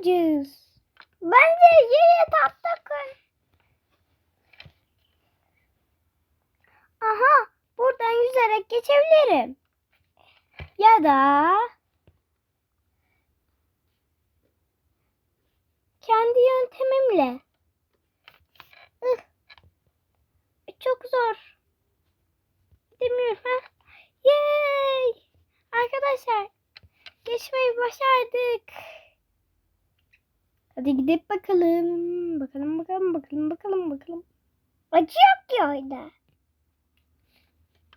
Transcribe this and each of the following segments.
yapacağız? Bence yere tahta koy. Aha buradan yüzerek geçebilirim. Ya da kendi yöntemimle. Çok zor. Gidemiyorum ha. Yay! Arkadaşlar geçmeyi başardık. Hadi gidip bakalım. Bakalım bakalım bakalım bakalım bakalım. Acı yok ki orada.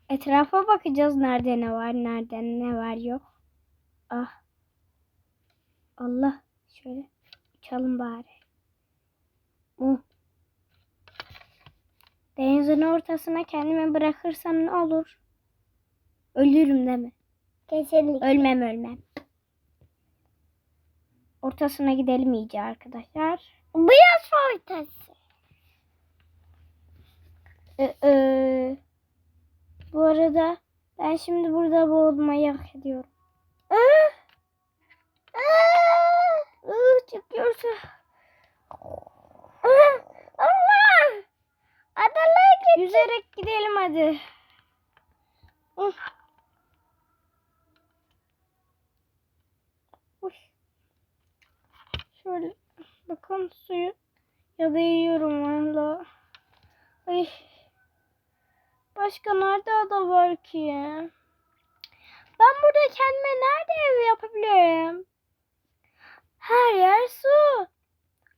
Etrafa bakacağız nerede ne var, nerede ne var yok. Ah. Allah. Şöyle uçalım bari. Uh. Denizin ortasına kendimi bırakırsam ne olur? Ölürüm değil mi? Kesinlikle. Ölmem ölmem. Ortasına gidelim iyice arkadaşlar. Biraz ortası. Ee, ee, bu arada ben şimdi burada boğulmayı hak ediyorum. Ah! Ah! Iı, çıkıyorsa. Ah! Allah! Adalara git. Yüzerek gidelim hadi. Uf. Uy. Şöyle bakın suyu ya da yiyorum valla. Ay. Başka nerede ada var ki? Ben burada kendime nerede ev yapabilirim? Her yer su.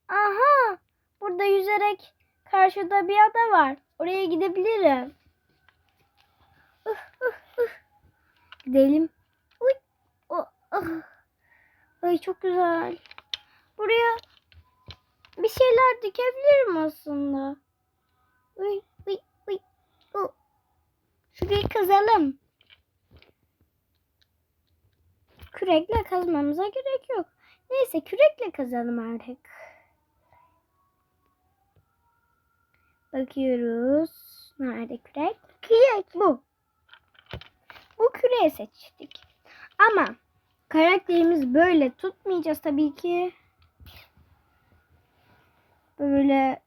Aha. Burada yüzerek karşıda bir ada var. Oraya gidebilirim. Gidelim. Ay çok güzel. Buraya bir şeyler dikebilirim aslında. Uy, uy, uy. Oh. Şurayı kazalım. Kürekle kazmamıza gerek yok. Neyse kürekle kazalım artık. Bakıyoruz. Nerede kürek? Kürek bu. Bu küreği seçtik. Ama karakterimiz böyle tutmayacağız tabii ki. Böyle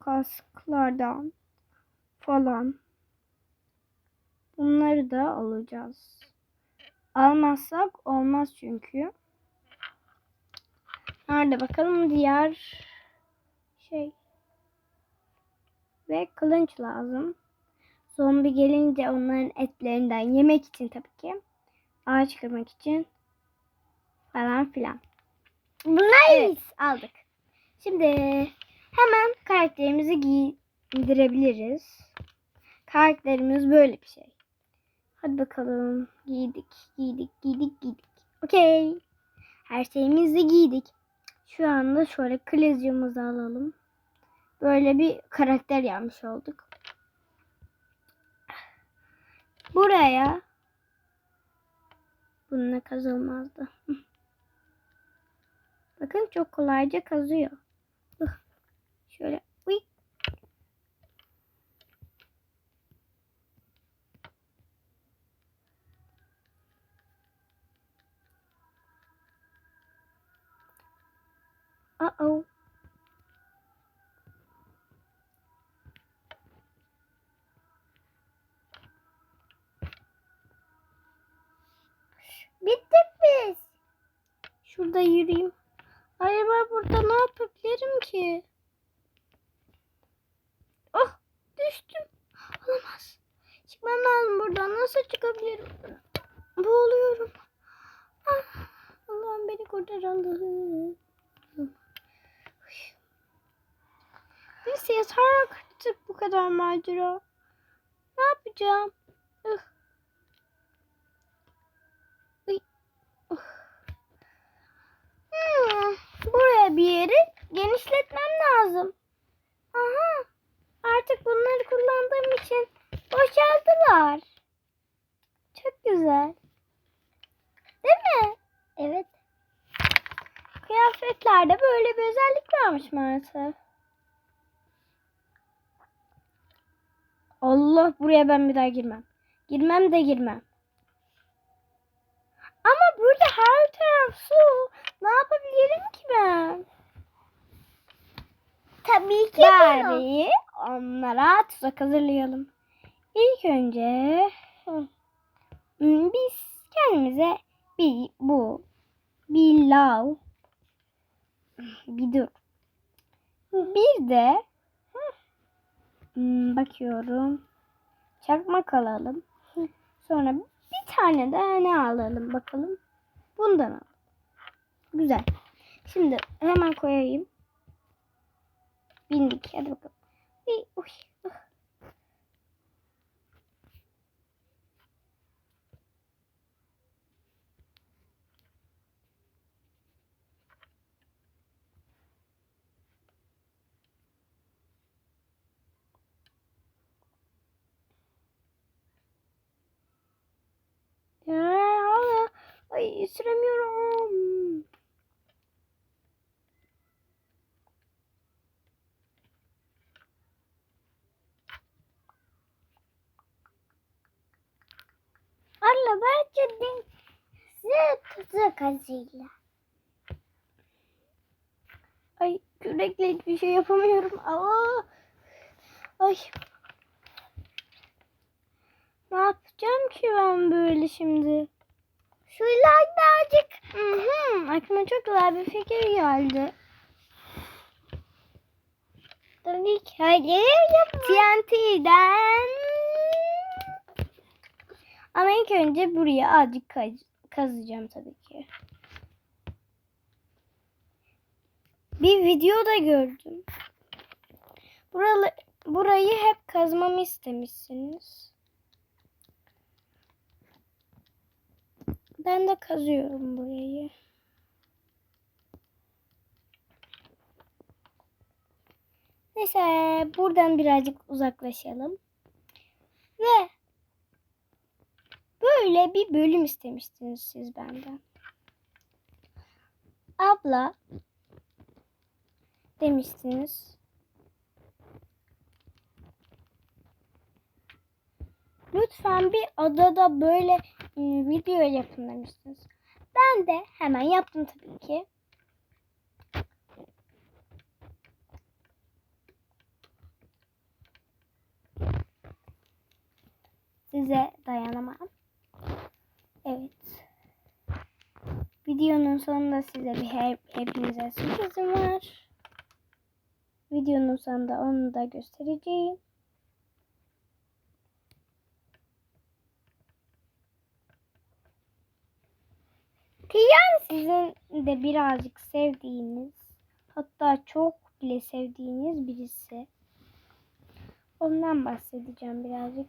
kasklardan falan. Bunları da alacağız. Almazsak olmaz çünkü. Nerede bakalım diğer şey. Ve kılınç lazım. Zombi gelince onların etlerinden yemek için tabii ki. Ağaç kırmak için falan filan. Nice. Aldık. Şimdi hemen karakterimizi giydirebiliriz. Karakterimiz böyle bir şey. Hadi bakalım. Giydik, giydik, giydik, giydik. Okey. Her şeyimizi giydik. Şu anda şöyle klezyumuzu alalım. Böyle bir karakter yapmış olduk. Buraya bununla kazılmazdı. Bakın çok kolayca kazıyor. Şöyle uy. Uh-oh. Bittik biz. Şurada yürüyeyim. Acaba burada ne yapabilirim ki? Oh düştüm. Olamaz. Çıkmam lazım buradan. Nasıl çıkabilirim? Boğuluyorum. Ah, Allah'ım beni kurtar Allah'ım. Neyse yeter artık bu kadar macera. Ne yapacağım? Ih. Kıyafetlerde böyle bir özellik varmış maalesef. Allah buraya ben bir daha girmem. Girmem de girmem. Ama burada her taraf su. Ne yapabilirim ki ben? Tabii ki Bari bunu. onlara tuzak hazırlayalım. İlk önce biz kendimize bir bu bir lav bir dur. Bir de hmm, bakıyorum çakmak alalım. Sonra bir tane de ne alalım bakalım. Bundan alalım. Güzel. Şimdi hemen koyayım. Bindik. Hadi bakalım. Uy, uy, uh. Ya, ay süremiyorum. Anne bence de zıt zıt azıyla. Ay kürekle hiçbir şey yapamıyorum. Aa! Ay. Ne yapacağım ki ben böyle şimdi? Şuyla azıcık. Hı hı, aklıma çok güzel bir fikir geldi. Tabii ki öyle yapma. TNT'den ama ilk önce buraya azıcık kaz- kazacağım tabii ki. Bir videoda gördüm. Buralı, burayı hep kazmamı istemişsiniz. Ben de kazıyorum burayı. Neyse buradan birazcık uzaklaşalım. Ve böyle bir bölüm istemiştiniz siz benden. Abla demiştiniz. Lütfen bir adada böyle video yapın demiştiniz. Ben de hemen yaptım tabii ki. Size dayanamam. Evet. Videonun sonunda size bir hep, hepinize sürprizim var. Videonun sonunda onu da göstereceğim. Kıyam. Sizin de birazcık sevdiğiniz, hatta çok bile sevdiğiniz birisi. Ondan bahsedeceğim birazcık.